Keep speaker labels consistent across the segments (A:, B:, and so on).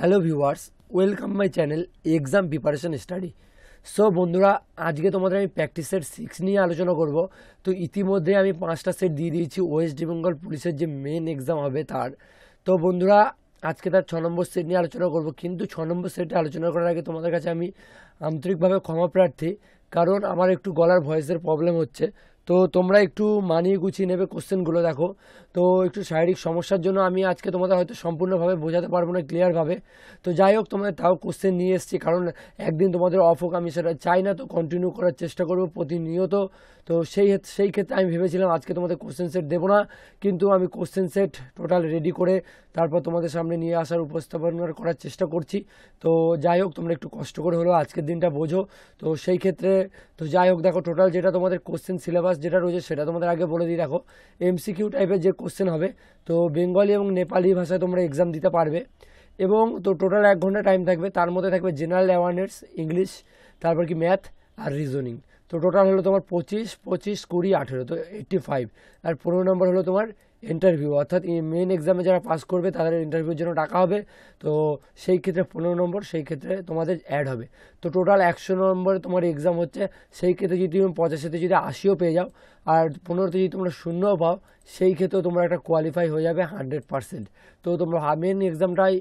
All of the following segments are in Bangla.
A: Hello viewers, welcome my channel exam preparation study. So বন্ধুরা, আজকে তোমাদের আমি প্র্যাকটিস সেট সিক্স নিয়ে আলোচনা করব। তো ইতিমধ্যে আমি পাঁচটা সেট দিয়ে দিয়েছি, ওয়েস্ট বেঙ্গল পুলিশের যে মেন এক্সাম হবে তার। তো বন্ধুরা, আজকে তার ছ নম্বর সেট নিয়ে আলোচনা করব। কিন্তু ছ নম্বর সেটে আলোচনা করার আগে তোমাদের কাছে আমি আন্তরিকভাবে ক্ষমা প্রার্থী, কারণ আমার একটু গলার ভয়েসের প্রবলেম হচ্ছে। তো তোমরা একটু মানিয়ে গুছিয়ে নেবে কোশ্চেনগুলো, দেখো। তো একটু শারীরিক সমস্যার জন্য আমি আজকে তোমাদের হয়তো সম্পূর্ণভাবে বোঝাতে পারব না ক্লিয়ারভাবে তো যাই হোক, তোমাদের তাও কোশ্চেন নিয়ে এসেছি, কারণ একদিন তোমাদের অফ হোক, আমি সেটা চাই না, তো কন্টিনিউ করার চেষ্টা করব প্রতিনিয়ত। তো সেই সেই ক্ষেত্রে আমি ভেবেছিলাম আজকে তোমাদের কোশ্চেন সেট দেবো না, কিন্তু আমি কোশ্চেন সেট টোটাল রেডি করে তারপর তোমাদের সামনে নিয়ে আসার উপস্থাপনা করার চেষ্টা করছি। তো যাই হোক, তোমরা একটু কষ্ট করে হলেও আজকের দিনটা বোঝো। তো সেই ক্ষেত্রে, তো যাই হোক, দেখো টোটাল যেটা তোমাদের কোশ্চেন সিলেবাস যেটা রয়েছে সেটা তোমাদের আগে বলে দিই, দেখো। এমসিকিউ টাইপের যে কোশ্চেন হবে, তো বেঙ্গলি এবং নেপালি ভাষায় তোমরা এক্সাম দিতে পারবে। এবং তো টোটাল এক ঘণ্টা টাইম থাকবে, তার মধ্যে থাকবে জেনারেল অ্যাওয়ারনেস ইংলিশ তারপর কি ম্যাথ আর রিজনিং তো টোটাল হলো তোমার পঁচিশ পঁচিশ, কুড়ি, আঠেরো, তো এইট্টি ফাইভ আর পনেরো নম্বর হলো তোমার ইন্টারভিউ অর্থাৎ মেন এক্সামে যারা পাস করবে, তাদের ইন্টারভিউর জন্য টাকা হবে। তো সেই ক্ষেত্রে পনেরো নম্বর, সেই ক্ষেত্রে তোমাদের অ্যাড হবে। তো টোটাল একশো নম্বরে তোমার এক্সাম হচ্ছে, সেই ক্ষেত্রে যদি তুমি পঁচাশিতে যদি আশিও পেয়ে যাও, আর পনেরোতে যদি তোমরা শূন্যও পাও, সেই ক্ষেত্রেও তোমরা একটা কোয়ালিফাই হয়ে যাবে হান্ড্রেড পার্সেন্ট তো তোমরা মেন এক্সামটাই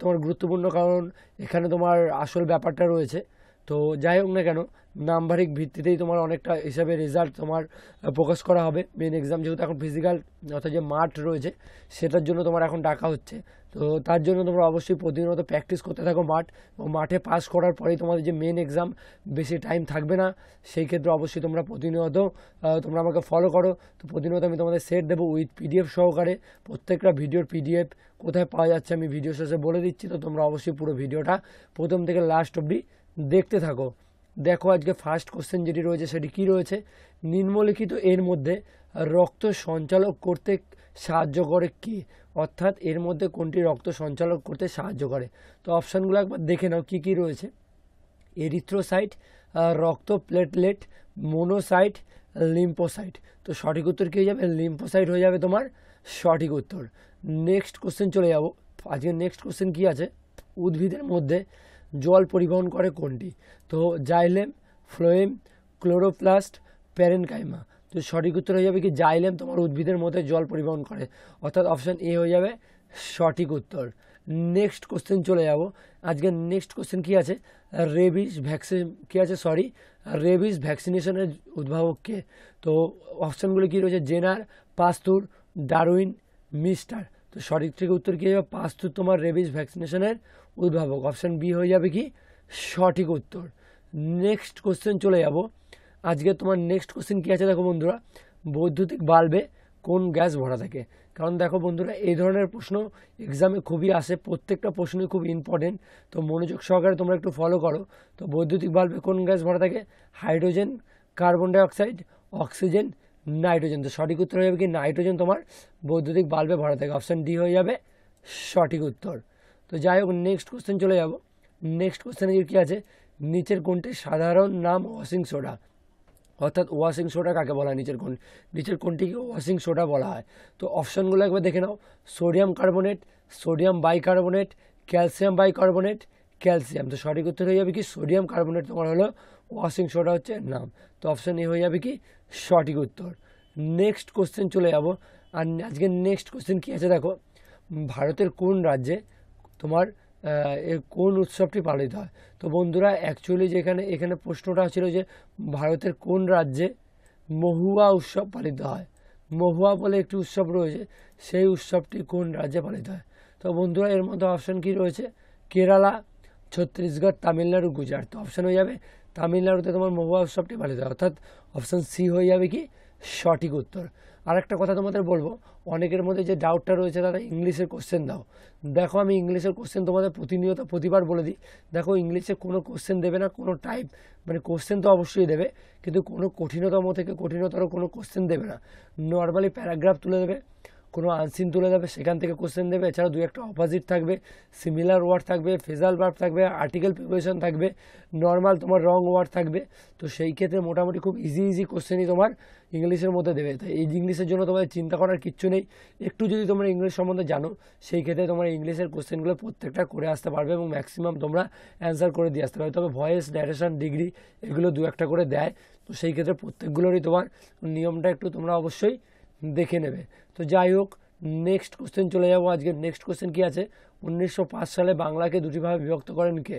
A: তোমার গুরুত্বপূর্ণ, কারণ এখানে তোমার আসল ব্যাপারটা রয়েছে। তো যাই হোক না কেন, নাম্বারিক ভিত্তিতেই তোমার অনেকটা হিসাবে রেজাল্ট তোমার প্রকাশ করা হবে। মেন এক্সাম যেহেতু এখন ফিজিক্যাল অর্থাৎ যে মাঠ রয়েছে, সেটার জন্য তোমার এখন ডাকা হচ্ছে। তো তার জন্য তোমরা অবশ্যই প্রতিনিয়ত প্র্যাকটিস করতে থাকো মাঠ এবং মাঠে পাস করার পরেই তোমাদের যে মেন এক্সাম বেশি টাইম থাকবে না। সেই ক্ষেত্রে অবশ্যই তোমরা প্রতিনিয়ত তোমরা আমাকে ফলো করো। তো প্রতিনিয়ত আমি তোমাদের সেট দেবো উইথ পিডিএফ সহকারে। প্রত্যেকটা ভিডিওর পিডিএফ কোথায় পাওয়া যাচ্ছে আমি ভিডিও শেষে বলে দিচ্ছি। তো তোমরা অবশ্যই পুরো ভিডিওটা প্রথম থেকে লাস্ট অবধি দেখতে থাকো। দেখো আজকে ফার্স্ট কোশ্চেন যেটি রয়েছে, সেটি কি রয়েছে? নিম্নলিখিত এর মধ্যে রক্ত সঞ্চালক করতে সাহায্য করে কি? অর্থাৎ এর মধ্যে কোনটি রক্ত সঞ্চালক করতে সাহায্য করে? তো অপশানগুলো একবার দেখে নাও কি কি রয়েছে। এরিথ্রোসাইট রক্ত প্লেটলেট মোনোসাইট লিম্পোসাইট তো সঠিক উত্তর কী হয়ে যাবে? লিম্পোসাইট হয়ে যাবে তোমার সঠিক উত্তর। নেক্সট কোশ্চেন চলে যাব। আজকে নেক্সট কোশ্চেন কি আছে? উদ্ভিদের মধ্যে জল পরিবহন করে কোনটি? তো জাইলেম, ফ্লোয়েম, ক্লোরোপ্লাস্ট, প্যারেনকাইমা। তো সঠিক উত্তর হয়ে যাবে কি জাইলেম তোমার উদ্ভিদের মধ্যে জল পরিবহন করে। অর্থাৎ অপশান এ হয়ে যাবে সঠিক উত্তর। নেক্সট কোশ্চেন চলে যাব। আজকে নেক্সট কোশ্চেন কি আছে? রেবিস ভ্যাকসিন কি আছে? সরি রেবিস ভ্যাকসিনেশনের উদ্ভাবককে তো অপশানগুলো কি রয়েছে? জেনার পাস্তুর ডারউইন মিস্টার তো সঠিক থেকে উত্তর কী হবে? পাস্তুর তোমার রেবিস ভ্যাকসিনেশনের উদ্ভাবক। অপশান বি হয়ে যাবে কি? সঠিক উত্তর। নেক্সট কোশ্চেন চলে যাব। আজকে তোমার নেক্সট কোশ্চেন কী আছে দেখো বন্ধুরা? বৈদ্যুতিক বাল্বে কোন গ্যাস ভরা থাকে? কারণ দেখো বন্ধুরা, এই ধরনের প্রশ্ন এক্সামে খুবই আসে। প্রত্যেকটা প্রশ্নই খুব ইম্পর্টেন্ট তো মনোযোগ সহকারে তোমরা একটু ফলো করো। তো বৈদ্যুতিক বাল্বে কোন গ্যাস ভরা থাকে? Hydrogen carbon dioxide oxygen nitrogen. তো সঠিক উত্তর হয়ে যাবে কি? নাইট্রোজেন তোমার বৈদ্যুতিক বাল্বে ভরা থাকে। অপশান ডি হয়ে যাবে সঠিক উত্তর। তো যাই হোক নেক্সট কোশ্চেন চলে যাব। নেক্সট কোশ্চেনে কী আছে? নিচের কোনটি সাধারণ নাম ওয়াশিং সোডা। অর্থাৎ ওয়াশিং সোডা কাকে বলা হয় নিচের কোন নিচের কোনটিকে ওয়াশিং সোডা বলা হয়? তো অপশানগুলো একবার দেখে নাও। Sodium carbonate, sodium bicarbonate, calcium bicarbonate, calcium. তো সঠিক উত্তর হয়ে যাবে কি? সোডিয়াম কার্বোনেট তোমার হলো ওয়াশিং সোডা হচ্ছে নাম। তো অপশান এ হয়ে যাবে কি? সঠিক উত্তর। নেক্সট কোশ্চেন চলে যাব। আর আজকে নেক্সট কোশ্চেন কী আছে দেখো? ভারতের কোন রাজ্যে তোমার কোন উৎসবটি পালিত হয়? তো বন্ধুরা অ্যাকচুয়ালি যেখানে এখানে প্রশ্নটা ছিল যে ভারতের কোন রাজ্যে মহুয়া উৎসব পালিত হয়? মহুয়া বলে একটি উৎসব রয়েছে। সেই উৎসবটি কোন রাজ্যে পালিত হয়? তো বন্ধুরা, এর মধ্যে অপশান কি রয়েছে? কেরালা, ছত্তিশগড়, তামিলনাড়ু, গুজরাট। তো অপশান হয়ে যাবে তামিলনাড়ুতে তোমার মহুয়া উৎসবটি পালিত হয় অর্থাৎ অপশান সি হয়ে যাবে কি? সঠিক উত্তর। আর একটা কথা তোমাদের বলব, অনেকের মধ্যে যে ডাউটটা রয়েছে তারা ইংলিশের কোশ্চেন দাও। দেখো, আমি ইংলিশের কোশ্চেন তোমাদের প্রতিনিয়ত প্রতিবার বলে দিই। দেখো, ইংলিশে কোনো কোশ্চেন দেবে না, কোনো টাইপ মানে কোশ্চেন তো অবশ্যই দেবে, কিন্তু কোনো কঠিনতম থেকে কঠিনতর কোনো কোশ্চেন দেবে না। নর্মালি প্যারাগ্রাফ তুলে দেবে। কোনো আনসিন তুলে দেবে সেখান থেকে কোশ্চেন দেবে। এছাড়া দু একটা অপোজিট থাকবে সিমিলার ওয়ার্ড থাকবে ফেজাল ভার্ব থাকবে আর্টিকেল প্রিপারেশন থাকবে নর্মাল তোমার রং ওয়ার্ড থাকবে। তো সেই ক্ষেত্রে মোটামুটি খুব ইজি ইজি কোশ্চেনই তোমার ইংলিশের মধ্যে দেবে। তাই এই ইংলিশের জন্য তোমাদের চিন্তা করার কিচ্ছু নেই। একটু যদি তোমরা ইংলিশ সম্বন্ধে জানো, সেই ক্ষেত্রে তোমরা ইংলিশের কোশ্চেনগুলো প্রত্যেকটা করে আসতে পারবে এবং ম্যাক্সিমাম তোমরা অ্যান্সার করে দিয়ে আসতে পারবে। তবে ভয়েস ডাইরেকশন ডিগ্রি এগুলো দু একটা করে দেয়। তো সেই ক্ষেত্রে প্রত্যেকগুলোরই তোমার নিয়মটা একটু তোমরা অবশ্যই দেখে নেবে। তো যাই হোক নেক্সট কোশ্চেন চলে যাব। আজকে নেক্সট কোশ্চেন কি আছে? উনিশশো পাঁচ সালে বাংলাকে দুটিভাবে বিভক্ত করেন কে?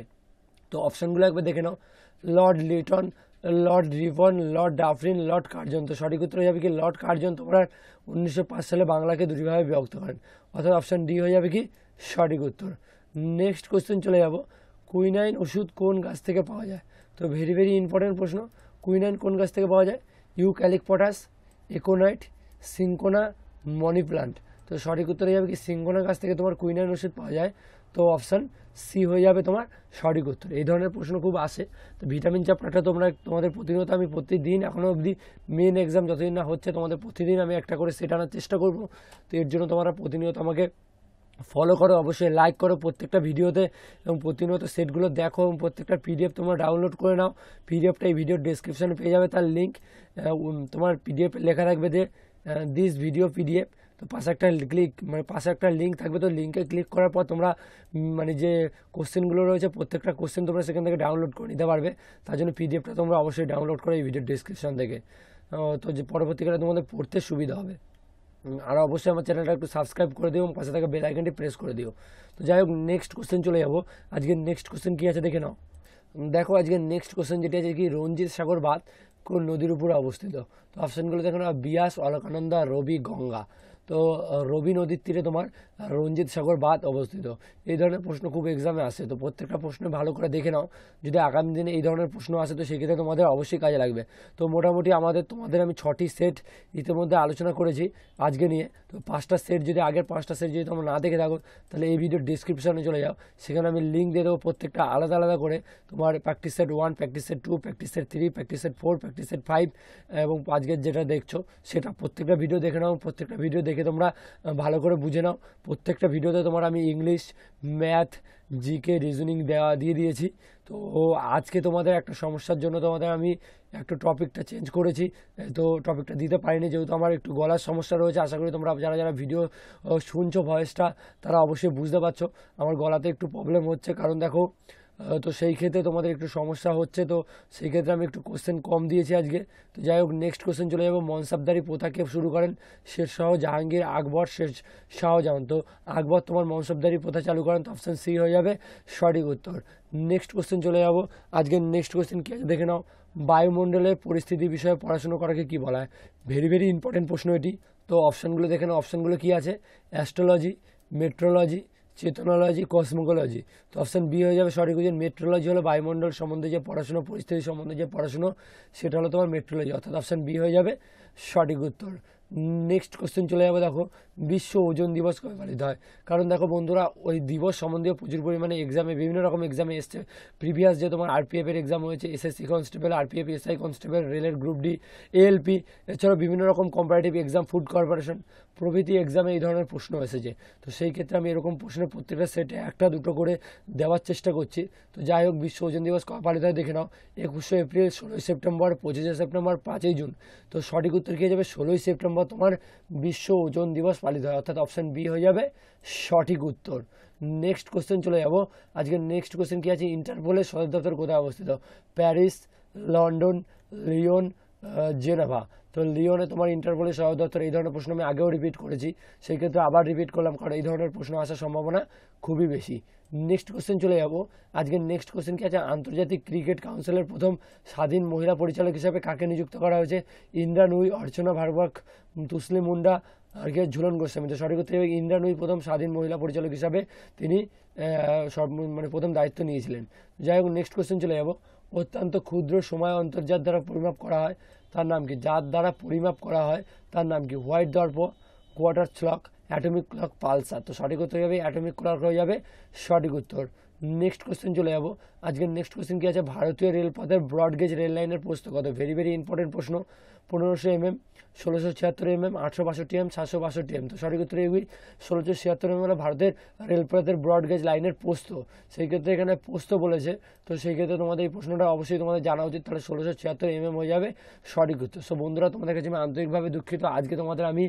A: তো অপশানগুলো একবার দেখে নাও। Lord Lytton Lord Ripon Lord Dufferin Lord Curzon তো সঠিক উত্তর হয়ে যাবে কি? লর্ড কার্জন তোমরা উনিশশো সালে বাংলাকে দুটিভাবে বিভক্ত করেন। অর্থাৎ অপশান ডি হয়ে যাবে কি? সঠিক উত্তর। নেক্সট কোশ্চেন চলে যাব। কুইনাইন ওষুধ কোন গাছ থেকে পাওয়া যায়? তো ভেরি ভেরি ইম্পর্টেন্ট প্রশ্ন। কুইনাইন কোন গাছ থেকে পাওয়া যায়? Eucalyptus aconite cinchona money plant তো সঠিক উত্তর হয়ে যাবে কি সিঙ্কোনা গাছ থেকে তোমার কুইনাইন ওষুধ পাওয়া যায়। তো অপশান সি হয়ে যাবে তোমার সঠিক উত্তর। এই ধরনের প্রশ্ন খুব আসে। তো ভিটামিন চ্যাপ্টারটা তোমরা, তোমাদের প্রতিনিয়ত আমি প্রতিদিন এখনও অবধি মেন এক্সাম যতদিন না হচ্ছে, তোমাদের প্রতিদিন আমি একটা করে সেট আনার চেষ্টা করব। তো এর জন্য তোমরা প্রতিনিয়ত আমাকে ফলো করো, অবশ্যই লাইক করো প্রত্যেকটা ভিডিওতে এবং প্রতিনিয়ত সেটগুলো দেখো এবং প্রত্যেকটা পিডিএফ তোমরা ডাউনলোড করে নাও। পিডিএফটা এই ভিডিওর ডিসক্রিপশানে পেয়ে যাবে তার লিঙ্ক তোমার পিডিএফ লেখা রাখবে যে দিস ভিডিও পিডিএফ তো পাশে একটা ক্লিক মানে পাশে একটা লিঙ্ক থাকবে, তো লিঙ্কে ক্লিক করার পর তোমরা মানে যে কোশ্চেনগুলো রয়েছে, প্রত্যেকটা কোশ্চেন তোমরা সেখান থেকে ডাউনলোড করে নিতে পারবে। তার জন্য পিডিএফটা তোমরা অবশ্যই ডাউনলোড করো এই ভিডিও ডিসক্রিপশান থেকে। তো যে পরবর্তীকালে তোমাদের পড়তে সুবিধা হবে। আর অবশ্যই আমার চ্যানেলটা একটু সাবস্ক্রাইব করে দিও পাশে থাকা বেল আইকনটি প্রেস করে দিও। তো যাই হোক নেক্সট কোশ্চেন চলে যাব। আজকে নেক্সট কোশ্চেন কী আছে দেখে নাও। দেখো আজকের নেক্সট কোশ্চেন যেটি আছে কি, রঞ্জিত সাগর বাঁধ কোন নদীর উপরে অবস্থিত। অপশানগুলো দেখো না বিয়াস অলকানন্দা রবি গঙ্গা। তো রবি নদীর তীরে তোমার রঞ্জিত সাগর বাঁধ অবস্থিত। এই ধরনের প্রশ্ন খুব এক্সামে আসে। তো প্রত্যেকটা প্রশ্ন ভালো করে দেখে নাও। যদি আগামী দিনে এই ধরনের প্রশ্ন আসে, তো সেক্ষেত্রে তোমাদের অবশ্যই কাজে লাগবে। তো মোটামুটি আমাদের, তোমাদের আমি ছটি সেট ইতিমধ্যে আলোচনা করেছি আজকে নিয়ে। তো পাঁচটা সেট যদি, আগের পাঁচটা সেট যদি তোমরা না দেখে থাকো, তাহলে এই ভিডিওর ডিসক্রিপশানে চলে যাও। সেখানে আমি লিঙ্ক দিয়ে দেবো প্রত্যেকটা আলাদা আলাদা করে তোমার practice set one practice set two practice set three practice set four practice set five এবং আজকের যেটা দেখছ, সেটা প্রত্যেকটা ভিডিও দেখে নাও, প্রত্যেকটা ভিডিও দেখে তোমরা ভালো করে বুঝে নাও। প্রত্যেকটা ভিডিওতে তোমার আমি ইংলিশ, ম্যাথ জিকে রিজনিং দেওয়া, দিয়ে দিয়েছি। তো আজকে তোমাদের একটা সমস্যার জন্য তোমাদের আমি একটু টপিকটা চেঞ্জ করেছি। তো টপিকটা দিতে পারিনি, যেহেতু আমার একটু গলার সমস্যা রয়েছে। আশা করি তোমরা যারা যারা ভিডিও শুনছো ভয়েসটা তারা অবশ্যই বুঝতে পারছ। আমার গলাতে একটু প্রবলেম হচ্ছে। কারণ দেখো তো সেই ক্ষেত্রে তোমাদের একটু সমস্যা হচ্ছে, তো সেই ক্ষেত্রে আমি একটু কোশ্চেন কম দিয়েছি আজকে। তো যাই হোক নেক্সট কোশ্চেন চলে যাব। মনসাবদারি প্রথাকে শুরু করেন শের শাহ জাহাঙ্গীর আকবর, শের শাহজাহান তো আকবর তোমার মনসাবদারি প্রথা চালু করেন, তো অপশান সি হয়ে যাবে, সঠিক উত্তর। নেক্সট কোশ্চেন চলে যাব। আজকে নেক্সট কোশ্চেন কি দেখে নাও। বায়ুমণ্ডলের পরিস্থিতি বিষয়ে পড়াশুনো করাকে কি বলা হয়? ভেরি ভেরি ইম্পর্টেন্ট প্রশ্ন এটি। তো অপশানগুলো দেখে নাও। অপশানগুলো কী আছে? অ্যাস্ট্রোলজি মেট্রোলজি চেতনোলজি, কসমোকোলজি। তো অপশান বি হয়ে যাবে সঠিক উত্তর। মেট্রোলজি হলো বায়ুমণ্ডল সম্বন্ধে যে পড়াশুনো, পরিস্থিতি সম্বন্ধে যে পড়াশুনো, সেটা হলো তোমার মেট্রোলজি। অর্থাৎ অপশান বি হয়ে যাবে সঠিক উত্তর। নেক্সট কোশ্চেন চলে যাবে, দেখো। বিশ্ব ওজন দিবস কবে পালিত হয়? কারণ দেখো বন্ধুরা, ওই দিবস সম্বন্ধীয় প্রচুর পরিমাণে এক্সামে বিভিন্ন রকম এক্সামে এসছে। প্রিভিয়াস যে তোমার আরপিএফের এক্সাম হয়েছে SSC constable RPF SI constable রেলের গ্রুপ ডি এএলপি এছাড়াও বিভিন্ন রকম কম্পারেটিভ এক্সাম ফুড কর্পোরেশন প্রভৃতি এক্সামে এই ধরনের প্রশ্ন এসেছে। তো সেই ক্ষেত্রে আমি এরকম প্রশ্নের প্রত্যেকটা সেটে একটা, দুটো করে দেওয়ার চেষ্টা করছি। তো যাই হোক, বিশ্ব ওজন দিবস কবে পালিত হয় দেখে নাও। একুশে এপ্রিল, ষোলোই সেপ্টেম্বর, পঁচিশে সেপ্টেম্বর, পাঁচই জুন। তো সঠিক উত্তর কী যাবে? ষোলোই সেপ্টেম্বর। তোমার বিশ্ব ওজন দিবস পালিত হয়, অর্থাৎ অপশান বি হয়ে যাবে সঠিক উত্তর। নেক্সট কোশ্চেন চলে যাব। আজকে নেক্সট কোশ্চেন কী আছে? ইন্টারপোলের সদর দপ্তর কোথায় অবস্থিত? Paris London Lyon Geneva. তো লিওনে তোমার ইন্টারপোলের সদর দপ্তর এই ধরনের প্রশ্ন আমি আগেও রিপিট করেছি। সেই ক্ষেত্রে আবার রিপিট করলাম, কারণ এই ধরনের প্রশ্ন আসার সম্ভাবনা খুবই বেশি। নেক্সট কোশ্চেন চলে যাব। আজকে নেক্সট কোশ্চেন কি আছে? আন্তর্জাতিক ক্রিকেট কাউন্সিলের প্রথম স্বাধীন মহিলা পরিচালক হিসাবে কাকে নিযুক্ত করা হয়েছে? ইন্দ্রা নুই, অর্চনা ভার্বাক তুসলি মুন্ডা, আর কি? ঝুলন গোস্বামী। তো সঠিক উত্তর ইন্দ্রা নুই প্রথম স্বাধীন মহিলা পরিচালক হিসাবে তিনি সব মানে প্রথম দায়িত্ব নিয়েছিলেন। যাই হোক নেক্সট কোশ্চেন চলে যাব। অত্যন্ত ক্ষুদ্র সময় অন্তর যার দ্বারা পরিমাপ করা হয়। তার নাম কি? যার দ্বারা পরিমাপ করা হয়। তার নাম কি? White dwarf, quarter clock, atomic clock, pulsar. তো সঠিক উত্তর যাবে অ্যাটমিক ক্লক হয়ে যাবে সঠিক উত্তর। নেক্সট কোশ্চেন চলে যাব। আজকের নেক্সট কোশ্চেন কী আছে? ভারতীয় রেলপথের ব্রডগেজ রেল লাইনের প্রশ্ন কত? ভেরি ভেরি ইম্পর্টেন্ট প্রশ্ন। পনেরোশো এমএম, ষোলোশো ছিয়াত্তর এমএম, আটশো বাষট্টি এম সাতশো বাষট্টি এম তো সঠিক উত্তর এগুলি ষোলোশো ছিয়াত্তর এম হলো ভারতের রেলপথের ব্রডগেজ লাইনের পোস্ত। সেই ক্ষেত্রে এখানে পোস্ত বলেছে, তো সেই ক্ষেত্রে তোমাদের এই প্রশ্নটা অবশ্যই তোমাদের জানা উচিত, তাহলে ষোলোশো ছিয়াত্তর এম এম হয়ে যাবে সঠিক উত্তর। সো বন্ধুরা, তোমাদের কাছে আমি আন্তরিকভাবে দুঃখিত, আজকে তোমাদের আমি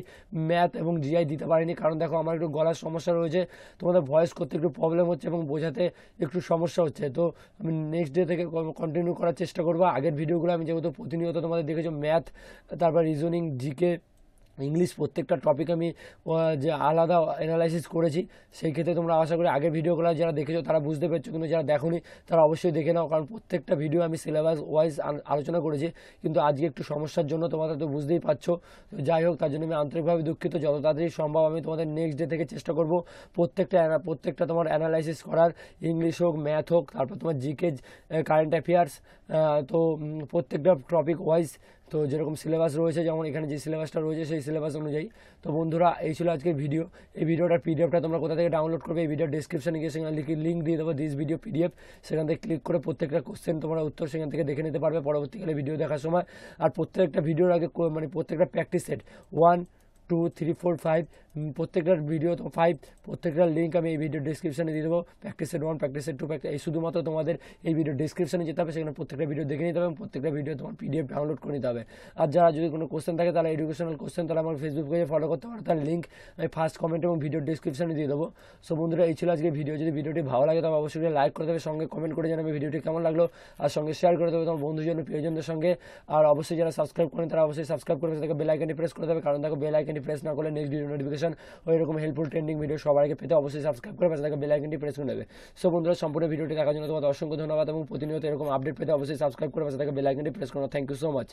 A: ম্যাথ এবং জিআই দিতে পারিনি, কারণ দেখো আমার একটু গলার সমস্যা রয়েছে, তোমাদের ভয়েস করতে একটু প্রবলেম হচ্ছে এবং বোঝাতে একটু সমস্যা হচ্ছে। তো আমি নেক্সট ডে থেকে কন্টিনিউ করার চেষ্টা করব, আগের ভিডিওগুলো আমি যেহেতু প্রতিনিয়ত তোমাদের দেখেছ ম্যাথ তারপর রিজনিং জিকে ইংলিশ প্রত্যেকটা টপিক আমি যে আলাদা অ্যানালাইসিস করেছি, সেই ক্ষেত্রে তোমরা আশা করি আগের ভিডিওগুলো যারা দেখেছ, তারা বুঝতে পেরেছ, কিন্তু যারা দেখোনি, তারা অবশ্যই দেখে নাও, কারণ প্রত্যেকটা ভিডিও আমি সিলেবাস ওয়াইজ আলোচনা করেছি, কিন্তু আজকে একটু সমস্যার জন্য তোমাদের তো বুঝতেই পারছ। তো যাই হোক, তার জন্য আমি আন্তরিকভাবে দুঃখিত, যত তাড়াতাড়ি সম্ভব আমি তোমাদের নেক্সট ডে থেকে চেষ্টা করব। প্রত্যেকটা প্রত্যেকটা তোমার অ্যানালাইসিস করার ইংলিশ হোক ম্যাথ হোক, তারপর তোমার জিকে কারেন্ট অ্যাফেয়ার্স তো প্রত্যেকটা টপিক ওয়াইজ তো যেরকম সিলেবাস রয়েছে, যেমন এখানে যে সিলেবাসটা রয়েছে, সেই সিলেবাস অনুযায়ী। তো বন্ধুরা, এই ছিল আজকের ভিডিও এই ভিডিওটার পিডিএফটা তোমরা কোথা থেকে ডাউনলোড করবে, এই ভিডিও ডিসক্রিপশানে গিয়ে সেখানে লিখে লিঙ্ক দিয়ে দেবো দিস ভিডিও পিডিএফ সেখান থেকে ক্লিক করে প্রত্যেকটা কোশ্চেন তোমরা উত্তর সেখান থেকে দেখে নিতে পারবে পরবর্তীকালে ভিডিও দেখার সময়। আর প্রত্যেকটা ভিডিওর আগে মানে প্রত্যেকটা practice set one two three four five প্রত্যেকটার ভিডিও তো ফাইভ প্রত্যেকটার লিঙ্ক আমি এই ভিডিও ডিসক্রিপশনে দিয়ে দেবো। Practice set one practice set two practice এই শুধুমাত্র তোমাদের এই ভিডিও ডিসক্রিপশনে যেতে হবে, সেখানে প্রত্যেকটা ভিডিও দেখে নিতে হবে এবং প্রত্যেকটা ভিডিও তোমার পিডিএফ ডাউনলোড করে নিতে হবে। আর যারা যদি কোনো কোশ্চেন থাকে তাহলে এডুকেশনাল কোশ্চেন তাহলে আমার ফেসবুক পেজে ফলো করতে পারো। তার লিঙ্ক আমি ফার্স্ট কমেন্ট এবং ভিডিও ডিসক্রিপশনে দিয়ে দেবো। সো বন্ধুরা, এই ছিল আজকে ভিডিও যদি ভিডিওটি ভালো লাগে তবে অবশ্যই লাইক করে দেবে, সঙ্গে কমেন্ট করে জানাবে ভিডিওটি কেমন লাগল। আর সঙ্গে শেয়ার করে দেবে তোমার বন্ধুজন প্রিয়জনদের সঙ্গে। আর অবশ্যই যারা সাবস্ক্রাইব করেন, তারা অবশ্যই সাবস্ক্রাইব করে তাকে বেল আইকনটি প্রেস করে দেবে। কারণ দেখো বেল আইকনটি প্রেস না করলে নেক্সট ভিডিও নোটিফিকেশন ওই রকম হেল্পফুল ট্রেন্ডিং ভিডিও সবার আগে পেতে অবশ্যই সাবস্ক্রাইব করে পাশে থাকা বেল আইকনটি প্রেস করে দেবে সো বন্ধুরা, সম্পূর্ণ ভিডিওটি দেখার জন্য তোমাদের অসংখ্য ধন্যবাদ এবং প্রতিনিয়ত এরকম আপডেট পেতে অবশ্যই সাবস্ক্রাইব করে পাশে থাকা বেল আইকনটি প্রেস করো থ্যাংক ইউ সো মাচ